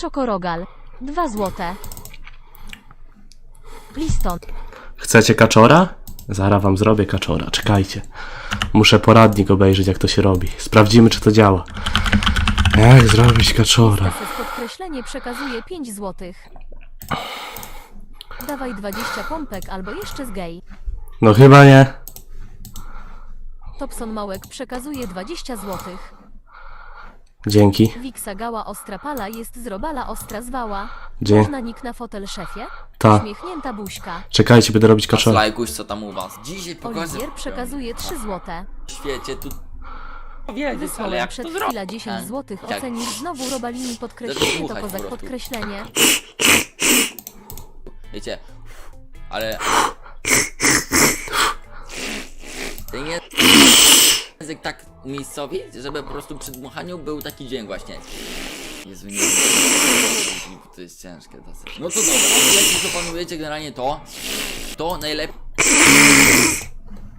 Czokorogal. 2 złote. Liston. Chcecie kaczora? Zaraz wam zrobię kaczora, czekajcie. Muszę poradnik obejrzeć, jak to się robi. Sprawdzimy, czy to działa. Jak zrobić kaczora? Przez podkreślenie przekazuje 5 złotych. Dawaj 20 pompek albo jeszcze z gej. No chyba nie. Topson Małek przekazuje 20 złotych. Dzięki. Wiksa Gała Ostra Pala jest z Robala Ostra Zwała. Można nick na fotel szefie? Ta. Uśmiechnięta buźka. Czekajcie, będę robić kaczora. Slajkuś, co tam u was? Dzisiaj pokażę Oliwier przekazuje 3 złote. w świecie tu wiedzieć, ale Wysłałem jak przed to chwila zrobić? 10 złotych. Tak. Ocenisz znowu Robalini podkreślenie to Zadmuchać kozak prostu. podkreślenie. Wiecie, ale... Ten je- język tak umiejscowić, żeby po prostu przy dmuchaniu był taki dźwięk właśnie. Jezu, nie To jest ciężkie dosyć. No to dobra, jak już opanujecie generalnie to, to najlepiej...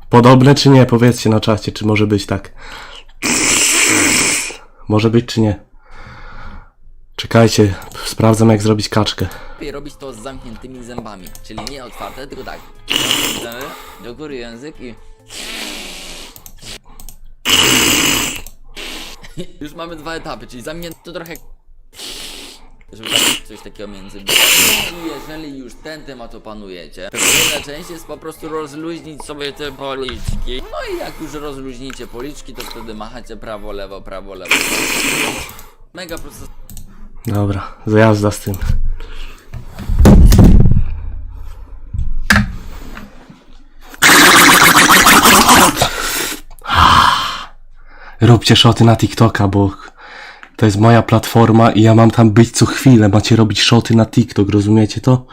Podobne czy nie? Powiedzcie na czacie, czy może być tak. Może być czy nie. Czekajcie, sprawdzam jak zrobić kaczkę. Lepiej robić to z zamkniętymi zębami, czyli nie otwarte, tylko tak. Zęby, do góry język i... Już mamy dwa etapy, czyli zamknięty to trochę... Żeby tak coś takiego między i jeżeli już ten temat opanujecie, to kolejna część jest po prostu rozluźnić sobie te policzki. No i jak już rozluźnicie policzki, to wtedy machacie prawo, lewo, prawo, lewo. Mega prosto. Dobra, zjazda z tym. Róbcie szoty na TikToka, bo to jest moja platforma i ja mam tam być co chwilę. Macie robić szoty na TikTok, rozumiecie to?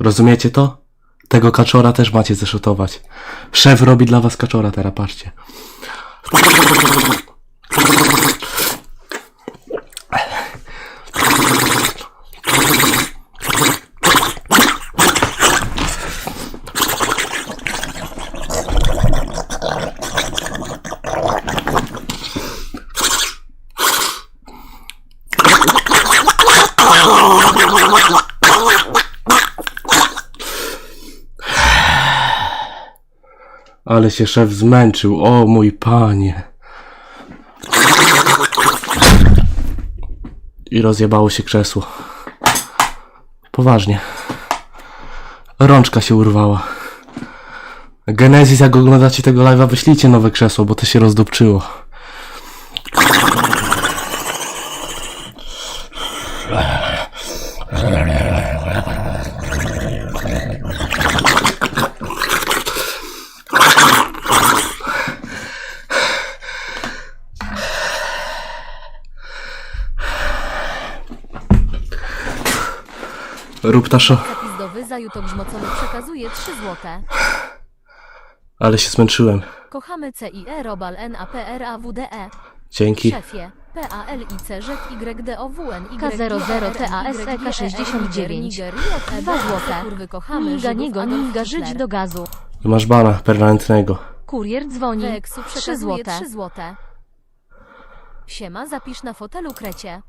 Rozumiecie to? Tego kaczora też macie zeszotować. Szef robi dla was kaczora, teraz patrzcie. Ale się szef zmęczył, o mój panie. I rozjebało się krzesło. Poważnie. Rączka się urwała. Genezis, jak oglądacie tego live'a, wyślijcie nowe krzesło, bo to się rozdupczyło. Rób taszo. Zapis do wyzaju to grzmocony przekazuje 3 złote. Ale się zmęczyłem. Kochamy CIE Robal NAPRAWDE. Dzięki. Szefie. PALICZYDOWN K0ZTASEK69. 2 złote. Kurwy kochamy. Żydów niego, Hitler. żyć do gazu. Masz bana permanentnego. Kurier dzwoni. Weksu 3 przekazuje złote. 3 złote. Siema, zapisz na fotelu krecie.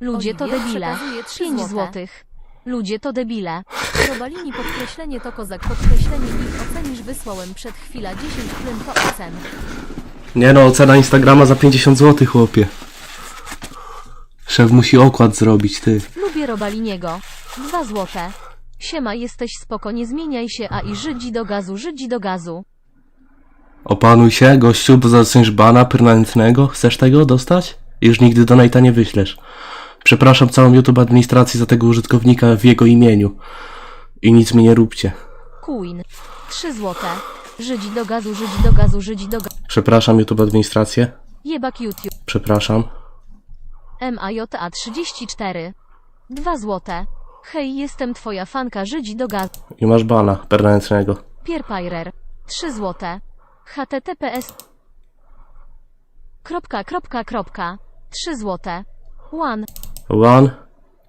Ludzie to Oliwier debile. przekazuje 3 5 złote. złotych. Ludzie to debile. Robalini podkreślenie to kozak podkreślenie ich ocenisz wysłałem przed chwila 10 plyn to ocen. Nie no, ocena Instagrama za 50 zł, chłopie. Szef musi okład zrobić, ty. Lubię Robaliniego. 2 złote. Siema, jesteś spoko, nie zmieniaj się, a i Żydzi do gazu, Żydzi do gazu. Opanuj się, gościu, bo dostaniesz bana permanentnego. Chcesz tego dostać? Już nigdy donate'a nie wyślesz. Przepraszam całą YouTube administrację za tego użytkownika w jego imieniu. I nic mi nie róbcie. Queen. 3 złote. Żydzi do gazu, Żydzi do gazu, Żydzi do gazu. Przepraszam YouTube administrację. Jebak YouTube. Przepraszam. MAJA 34. 2 złote. Hej, jestem twoja fanka Żydzi do gazu. I masz bana permanentnego. Pierpajrer. 3 złote. HTTPS. Kropka, kropka, kropka. 3 złote. One. One,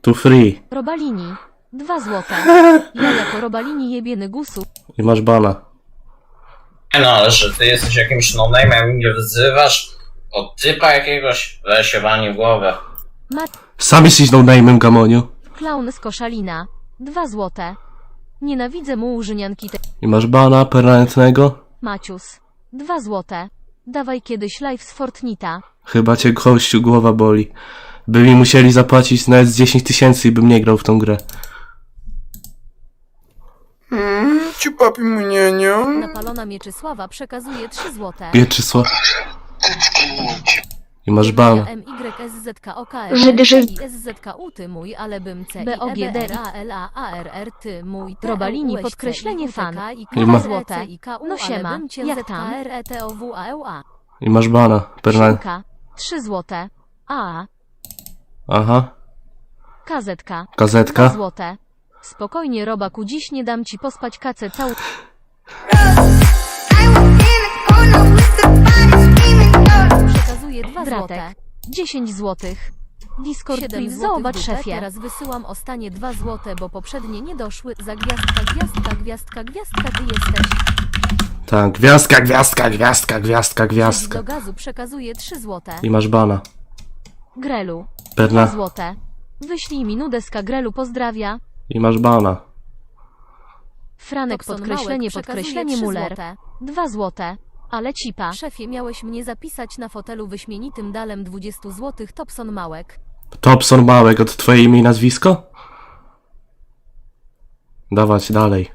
two, three. Robalini. 2 złote. Ja jako Robalini jebieny gusu. I masz bana. Nie no, ale że ty jesteś jakimś no-name'em i mnie wyzywasz od typa jakiegoś, weź się wani w głowę. Sam jesteś no name'em, Gamoniu. Klaun z Koszalina. 2 złote. Nienawidzę mułżynianki te... I masz bana permanentnego? Macius. 2 złote. Dawaj kiedyś live z Fortnita. Chyba cię gościu głowa boli. By mi musieli zapłacić nawet z 10 tysięcy i bym nie grał w tą grę. Ci papi mnieniu. Napalona Mieczysława przekazuje 3 złote. Pieczysła. I masz bana. MYSZKOKR Żyd, Żyd. SZKU ty mój, ale bym C B, O, G, D, I A L A A R R ty mój T, Robalini, U, S, C, podkreślenie fan. I ma- Złote. E, No siema, jak tam? R, E, T, O, W, A, L, A. I masz bana. Szynka. 3 złote. A. Aha. Kazetka. 2 Gazetka. złote. Spokojnie robaku, dziś nie dam ci pospać kacę całą... Przekazuje 2 złote. Dratek. 10 złotych. Discord 7 please, złotych zobacz dupę, szefie. Teraz wysyłam ostanie 2 złote, bo poprzednie nie doszły. Za gwiazdka, gwiazdka, gwiazdka, gwiazdka ty jesteś. Tak, gwiazdka, gwiazdka, gwiazdka, gwiazdka, Do gwiazdka. gazu przekazuje 3 złote. I masz bana. Grelu. 2 Perna. złote. Wyślij mi nudeska Grelu pozdrawia. I masz bana. Franek Topson podkreślenie Małek przekazuje podkreślenie 3 Muller. złote. 2 złote. Ale cipa. Szefie, miałeś mnie zapisać na fotelu wyśmienitym dalem 20 zł Topson Małek. Topson Małek, od twoje imię i nazwisko? Dawać dalej.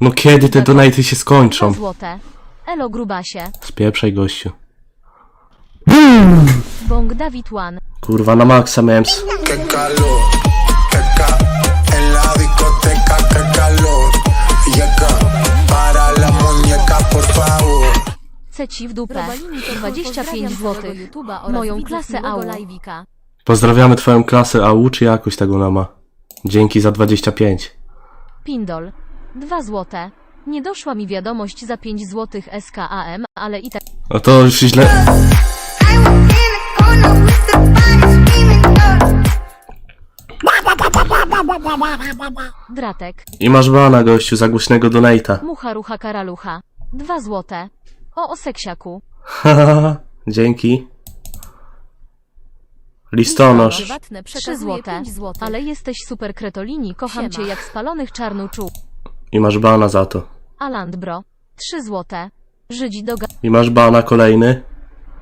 No kiedy te donaty się 2 skończą? złote. Elo grubasie. Spieprzaj gościu. Bong Dawid One. Kurwa, na maksa miałem s- Que calor, que ca. En la discoteca, que calor. Llega para la muñeca, por favor. Ceci w dupę. Robalini to 25 pozdrawiam złotych. całego YouTube'a oraz Moją klasę AU. live'ika. Pozdrawiamy twoją klasę AU, czy jakoś tego nama. Dzięki za 25. Pindol. 2 złote. Nie doszła mi wiadomość za 5 złotych SKAM, ale i tak No to już źle. Dratek. I masz bana gościu za głośnego donata. Mucha rucha karalucha. 2 złote. O oseksiaku. Hahaha, Dzięki. Listonosz. Prywatne 3 przekazuje złote. 5 zł. Ale jesteś super kretolini, kocham Siema. cię jak spalonych czarnuczu. I masz bana za to. Alandbro. 3 złote. Żydzi do I masz bana kolejny.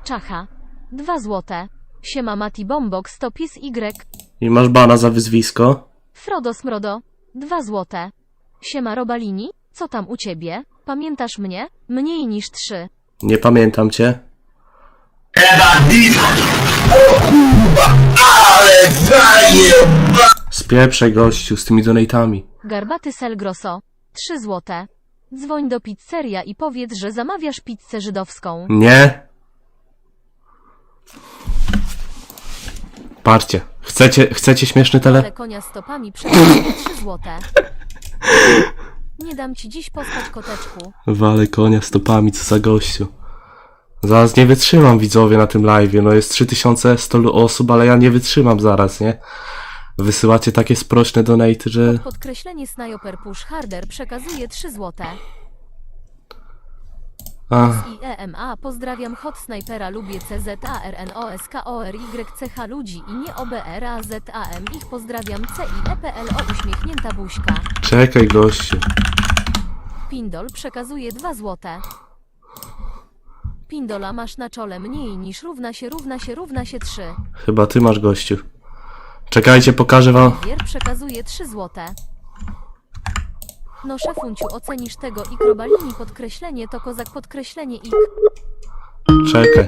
Czacha. 2 złote. Siema Mati Bombok Stopis Y. I masz bana za wyzwisko. Frodo Smrodo. 2 złote. Siema Robalini. Co tam u ciebie? Pamiętasz mnie? Mniej niż 3. Nie pamiętam cię. Spieprzaj gościu z tymi donatami. Garbaty Selgroso. 3 złote. Dzwoń do pizzeria i powiedz, że zamawiasz pizzę żydowską. Nie. Patrzcie. Chcecie, chcecie śmieszny tele? Ale konia stopami przekazuje 3 złote. Nie dam ci dziś pospać koteczku. Wale konia stopami, co za gościu. Zaraz nie wytrzymam widzowie na tym live. No jest 3100 osób, ale ja nie wytrzymam zaraz, nie? Wysyłacie takie sprośne donaty, że... Podkreślenie Sniper Push Harder przekazuje 3 złote. Ach, I EMA pozdrawiam hot snajpera lubię CZARNOSKORYCH ludzi i nie OBRAZAM ich pozdrawiam C i EPLO uśmiechnięta buźka. czekaj gościu. Pindol przekazuje 2 złote. Pindola masz na czole mniej niż równa się równa się równa się 3. Chyba ty masz gościu. Czekajcie, pokażę wam. Wier przekazuje 3 złote. No szefunciu ocenisz tego i krobalini podkreślenie to kozak podkreślenie ik. Czekaj.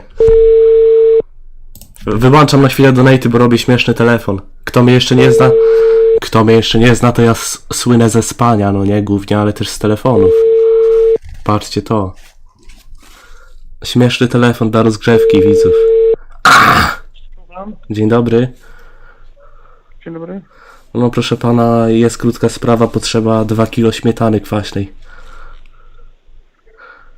Wyłączam na chwilę donaty, bo robię śmieszny telefon. Kto mnie jeszcze nie zna? Kto mnie jeszcze nie zna, to ja s- słynę ze spania, no nie głównie, ale też z telefonów. Patrzcie to. Śmieszny telefon dla rozgrzewki widzów. Dzień dobry. Dzień dobry. No proszę pana, jest krótka sprawa, potrzeba 2 kilo śmietany kwaśnej.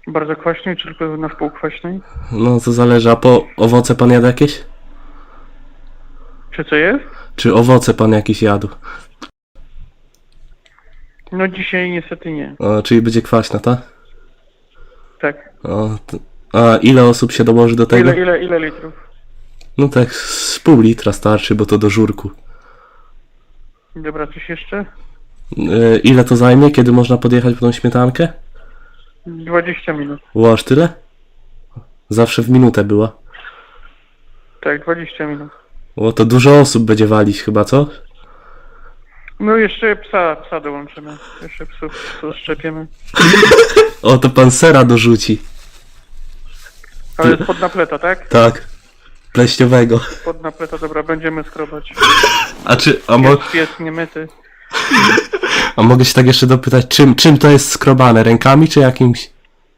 Bardzo kwaśnej, czy tylko na wpół kwaśnej? No to zależy, a po owoce pan jadł jakieś? Czy co jest? Czy owoce pan jakieś jadł? No dzisiaj niestety nie. O, czyli będzie kwaśna, tak? Tak. O, a ile osób się dołoży do tego? Ile, ile, ile litrów? No tak, z pół litra starczy, bo to do żurku. Dobra, coś jeszcze? E, ile to zajmie, kiedy można podjechać po tą śmietankę? 20 minut. Ło, aż tyle? Zawsze w minutę była. Tak, 20 minut. O, to dużo osób będzie walić chyba, co? No jeszcze psa, psa dołączymy. Jeszcze psów, psów szczepiemy. O, to pan sera dorzuci. Ale spod napleta, tak? Tak. Pleśniowego. Napleta, dobra, będziemy skrobać. A czy, a, mo, Pies, pies niemyty. a mogę się tak jeszcze dopytać, czym, czym to jest skrobane? Rękami czy jakimś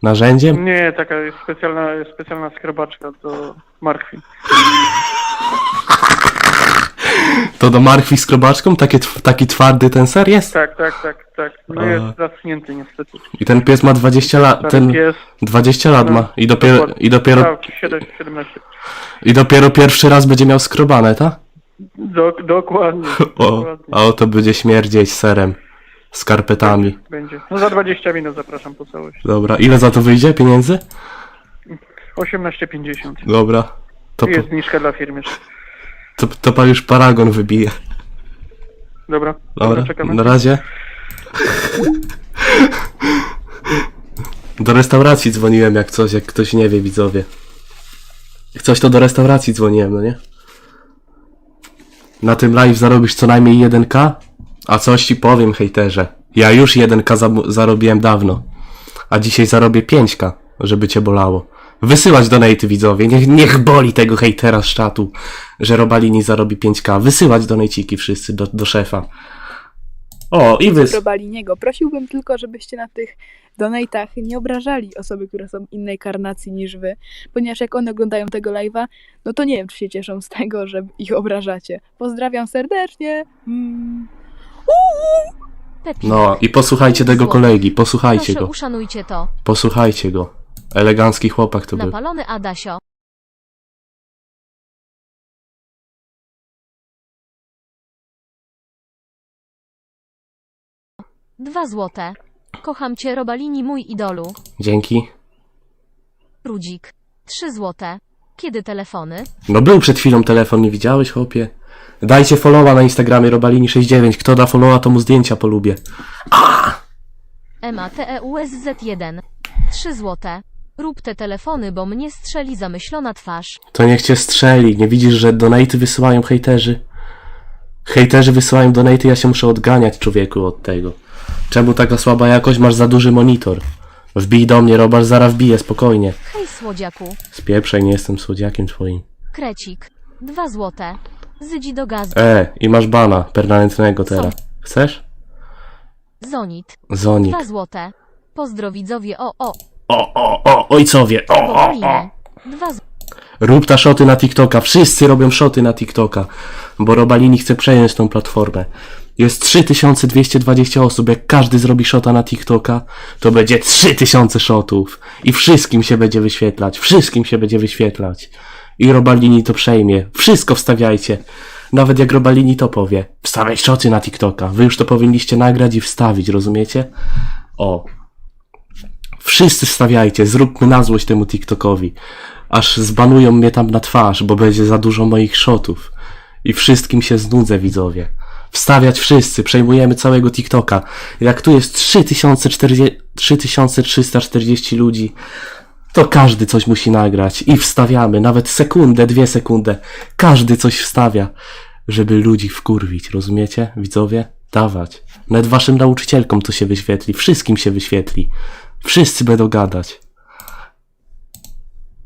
narzędziem? Nie, taka jest specjalna, specjalna skrobaczka do martwi. To do marchwi skrobaczką? Takie, tw- taki twardy ten ser jest? Tak, tak, tak, tak. No A. jest zaschnięty niestety. I ten pies ma 20 lat, ten pies. 20 lat No, ma i dopiero, dokładnie. i dopiero, Tak, 7, 17. i dopiero pierwszy raz będzie miał skrobane, tak? Do, dokładnie. O, dokładnie. a oto będzie śmierdzieć serem. Skarpetami. Będzie. No za 20 minut zapraszam po całość. Dobra, ile za to wyjdzie pieniędzy? 18,50. Dobra. To, Jest zniżka dla firmy. To, to pan już paragon wybije. Dobra, Dobra, czekamy. na razie. Do restauracji dzwoniłem jak coś, jak ktoś nie wie, widzowie. Jak coś to do restauracji dzwoniłem, no nie? Na tym live zarobisz co najmniej 1k? A coś ci powiem, hejterze. Ja już 1k za- zarobiłem dawno. A dzisiaj zarobię 5k, żeby cię bolało. Wysyłać donaty widzowie, niech, niech boli tego hejtera z czatu, że Robalini zarobi 5k. Wysyłać donajciki wszyscy do, do szefa. O, i wys... Robaliniego. Prosiłbym tylko, żebyście na tych donatach nie obrażali osoby, które są innej karnacji niż wy, ponieważ jak one oglądają tego live'a, no to nie wiem, czy się cieszą z tego, że ich obrażacie. Pozdrawiam serdecznie. Mm. No i posłuchajcie tego kolegi, posłuchajcie Proszę go. uszanujcie to. Posłuchajcie go. Elegancki chłopak to był. Napalony Adasio. Dwa złote. Kocham cię, Robalini, mój idolu. Dzięki. Rudzik. Trzy złote. Kiedy telefony? No był przed chwilą telefon, nie widziałeś, chłopie? Dajcie followa na Instagramie Robalini69. Kto da followa, to mu zdjęcia polubię. Ema TEUSZ1. Trzy złote. Rób te telefony, bo mnie strzeli zamyślona twarz. To niech cię strzeli. Nie widzisz, że donaty wysyłają hejterzy? Hejterzy wysyłają donaty, ja się muszę odganiać, człowieku, od tego. Czemu taka słaba jakość? Masz za duży monitor. Wbij do mnie, Robal, zaraz wbiję, spokojnie. Hej, słodziaku. Spieprzaj, nie jestem słodziakiem twoim. Krecik. Dwa złote. Zydzi do gazu. E, i masz bana permanentnego teraz. Chcesz? Zonit. Zonik. Dwa złote. Pozdro widzowie o o. O, o, o, ojcowie, o, o, o. Dwa z... Rób ta szoty na TikToka. Wszyscy robią szoty na TikToka, bo Robalini chce przejąć tą platformę. Jest 3220 osób. Jak każdy zrobi szota na TikToka, to będzie 3000 szotów. I wszystkim się będzie wyświetlać. Wszystkim się będzie wyświetlać. I Robalini to przejmie. Wszystko wstawiajcie. Nawet jak Robalini to powie. Wstawiać szoty na TikToka. Wy już to powinniście nagrać i wstawić, rozumiecie? O. Wszyscy wstawiajcie, zróbmy na złość temu TikTokowi. Aż zbanują mnie tam na twarz, bo będzie za dużo moich shotów. I wszystkim się znudzę, widzowie. Wstawiać wszyscy, przejmujemy całego TikToka. Jak tu jest 3040, 3340 ludzi, to każdy coś musi nagrać. I wstawiamy, nawet sekundę, dwie sekundę. Każdy coś wstawia, żeby ludzi wkurwić, rozumiecie, widzowie? Dawać. Nawet waszym nauczycielkom to się wyświetli, wszystkim się wyświetli. Wszyscy będą gadać.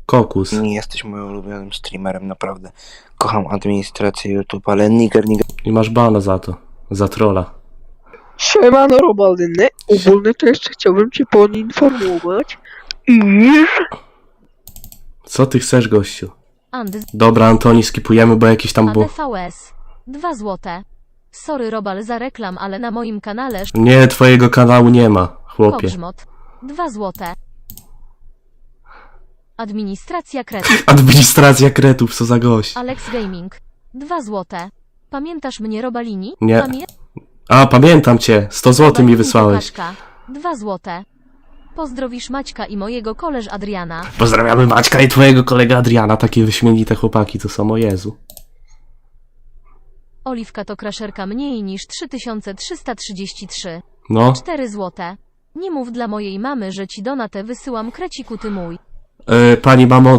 Kokus. Nie jesteś moim ulubionym streamerem, naprawdę. Kocham administrację YouTube, ale nigger, nigger. I masz bana za to. Za trolla. Siemano Robaldyny, ogólnie to jeszcze chciałbym cię poinformować, iż... Co ty chcesz, gościu? Dobra, Antoni, skipujemy, bo jakiś tam był. ADVS. 2 złote. Sorry Robal za reklam, ale na moim kanale Nie, twojego kanału nie ma, chłopie. Kogrzmot. 2 złote. Administracja kretów. Administracja kretów, co za gość. Alex Gaming. 2 złote. Pamiętasz mnie, Robalini? Nie. Pamię A, pamiętam cię. 100 zł mi wysłałeś. 2 złote. Pozdrowisz Maćka i mojego koleż Adriana. Pozdrawiamy Maćka i twojego kolega Adriana. Takie wyśmienite chłopaki, to samo Jezu. Oliwka to kraszerka mniej niż 3333. No. 4 złote. Nie mów dla mojej mamy, że ci donatę wysyłam kreciku ty mój. e, pani mamo,